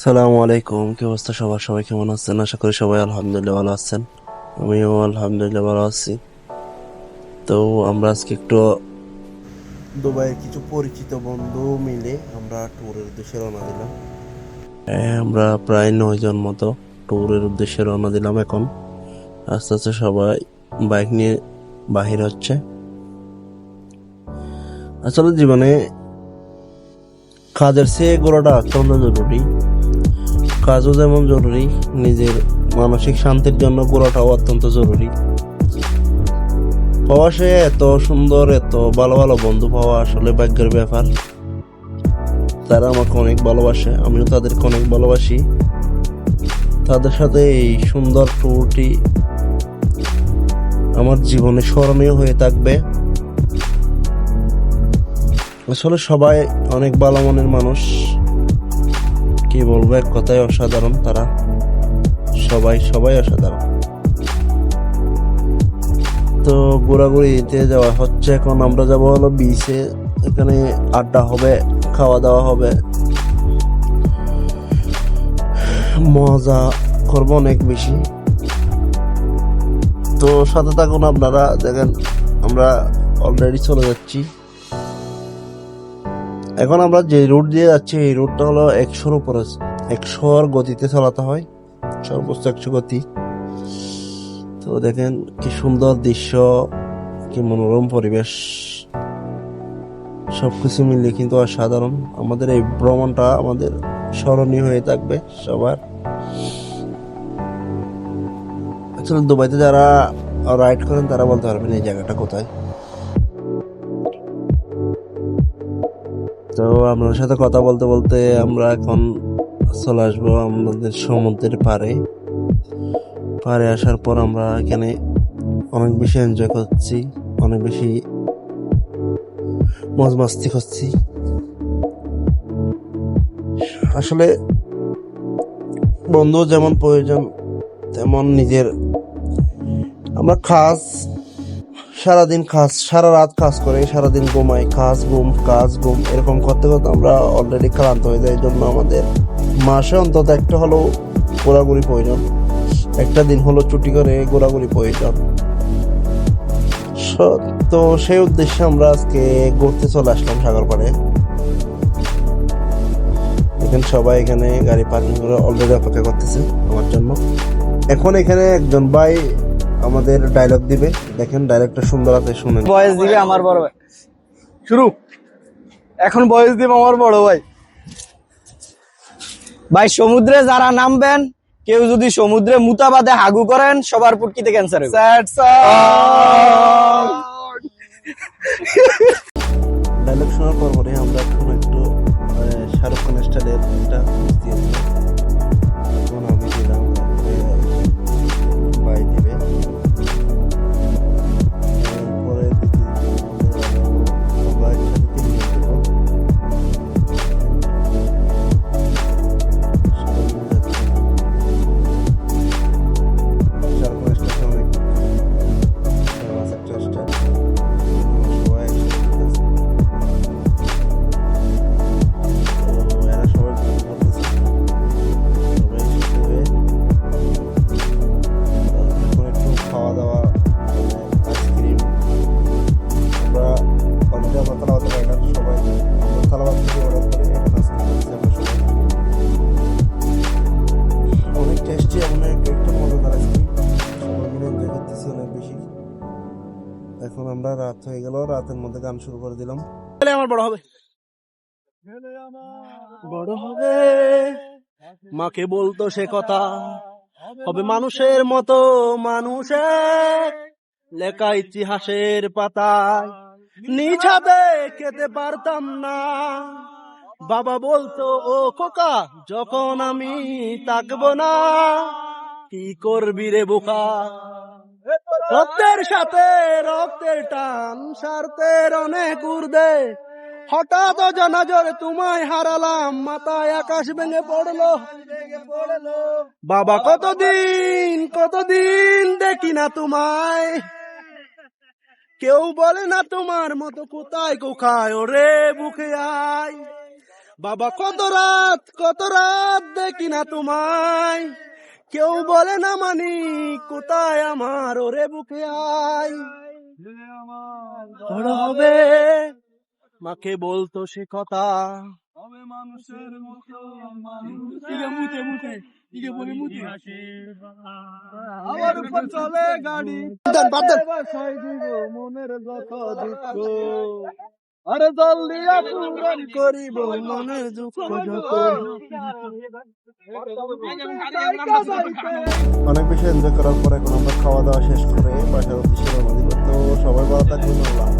সালামু আলাইকুম কি অবস্থা সবার? সবাই কেমন আছেন? আশা করি সবাই আলহামদুলিল্লাহ ভালো আছেন। আমিও আলহামদুলিল্লাহ ভালো আছি। তো আমরা আজকে একটু দুবাইয়ের কিছু পরিচিত বন্ধু মিলে আমরা ট্যুরের উদ্দেশ্যে রওনা দিলাম। হ্যাঁ, আমরা প্রায় নয় জন মতো ট্যুরের উদ্দেশ্যে রওনা দিলাম এখন। আস্তে আস্তে সবাই বাইক নিয়ে বাহির হচ্ছে। আসলে জীবনে কাজের চেয়ে গোড়াটা অত্যন্ত জরুরি কাজও যেমন জরুরি, নিজের মানসিক শান্তির জন্য গোড়াটাও অত্যন্ত জরুরি। প্রবাসে এত সুন্দর, এত ভালো ভালো বন্ধু পাওয়া আসলে ভাগ্যের ব্যাপার। তারা আমাকে অনেক ভালোবাসে, আমিও তাদেরকে অনেক ভালোবাসি। তাদের সাথে এই সুন্দর ট্যুরটি আমার জীবনে স্মরণীয় হয়ে থাকবে। আসলে সবাই অনেক ভালো মনের মানুষ। কি বলব, এক কথায় অসাধারণ তারা। সবাই সবাই অসাধারণ। তো ঘোরাঘুরিতে যাওয়া হচ্ছে, এখন আমরা যাব হলো বিচে এখানে আড্ডা হবে, খাওয়া দাওয়া হবে। মজা করব অনেক বেশি। তো সাথে থাকুন আপনারা, দেখেন আমরা অলরেডি চলে যাচ্ছি। এখন আমরা যে রুট দিয়ে যাচ্ছি, এই রুটটা হলো একশোর উপরে একশোর গতিতে চালাতে হয়। সর্বোচ্চ একশো গতি। তো দেখেন কি সুন্দর দৃশ্য, কি মনোরম পরিবেশ। সবকিছু মিলিয়ে কিন্তু অসাধারণ। আমাদের এই ভ্রমণটা আমাদের স্মরণীয় হয়ে থাকবে সবার। আসলে দুবাইতে যারা রাইড করেন, তারা বলতে পারবেন এই জায়গাটা কোথায়। তো আপনার সাথে কথা বলতে বলতে আমরা এখন চলে আসব আমাদের সমুদ্রের পাড়ে। পাড়ে আসার পর আমরা এখানে অনেক বেশি এনজয় করছি, অনেক বেশি মজ মাস্তি করছি। আসলে বন্ধু যেমন প্রয়োজন, তেমন নিজের। আমরা খাস সারাদিন কাজ সারা রাত কাজ করে, সারাদিন ঘুমাই কাজ ঘুম কাজ, ঘুম, এরকম করতে করতে আমরা অলরেডি ক্লান্ত হয়ে যাই। জন্য আমাদের মাসে অন্তত একটা হলো ঘোরাঘুরি প্রয়োজন। একটা দিন হলো ছুটি করে ঘোরাঘুরি প্রয়োজন। তো সেই উদ্দেশ্যে আমরা আজকে ঘুরতে চলে আসলাম সাগরপাড়ে। এখানে সবাই এখানে গাড়ি পার্কিং করে অলরেডি অপেক্ষা করতেছে আমার জন্য। এখন এখানে একজন ভাই আমাদের ডায়লগ দিবে। দেখেন ডায়লগটা সুন্দর আছে শুনেন। বয়স দিবে আমার বড় ভাই। শুরু। এখন বয়স দিবে আমার বড় ভাই। ভাই সমুদ্রে যারা নামবেন কেউ যদি সমুদ্রে মুতাবাদে হাগু করেন সবার পুটকিতে ক্যান্সার হবে ডায়লগ শোনার পর পরে আমরা এখন একটু শাহরুখ খান স্টাইলের একটা রাত হয়ে গেল রাতের মধ্যে গান শুরু করে দিলাম। আমার বড় হবে। বড় হবে। মাকে বলতো সে কথা হবে মানুষের মতো মানুষের। লেখা ইতিহাসের পাতায় নিছাদে খেতে পারতাম না। বাবা বলতো ও খোকা যখন আমি তাকবো না কি করবি রে বোকা? রক্তের সাথে রক্তের টান স্বার্থের অনেক উর্দে হঠাৎ জানাজর তোমায় হারালাম, মাথায় আকাশ ভেঙে পড়ল। বাবা, কতদিন কতদিন দেখি না তোমায়। কেউ বলে না তোমার মতো কোথায় কোথায়, ওরে বুকে আয়। বাবা, কত রাত কত রাত দেখি না তোমায়। কেউ বলে না মানি কোথায় আমার ওরে বুকে আয়? বড় হবে মাকে বলতো সে কথা। মানুষের মতো মুতে মুতে আমার উপর চলে গাড়ি। মনের যত দুঃখ। আরে জলদিয়া পূরণ করিব, মনের দুঃখ যত। অনেক বেশি এনজয় করার পরে এখন আমরা খাওয়া দাওয়া শেষ করে বাসার উদ্দেশ্যে রওনা দিব তো সবাই ভালো থাকবেন, আল্লাহ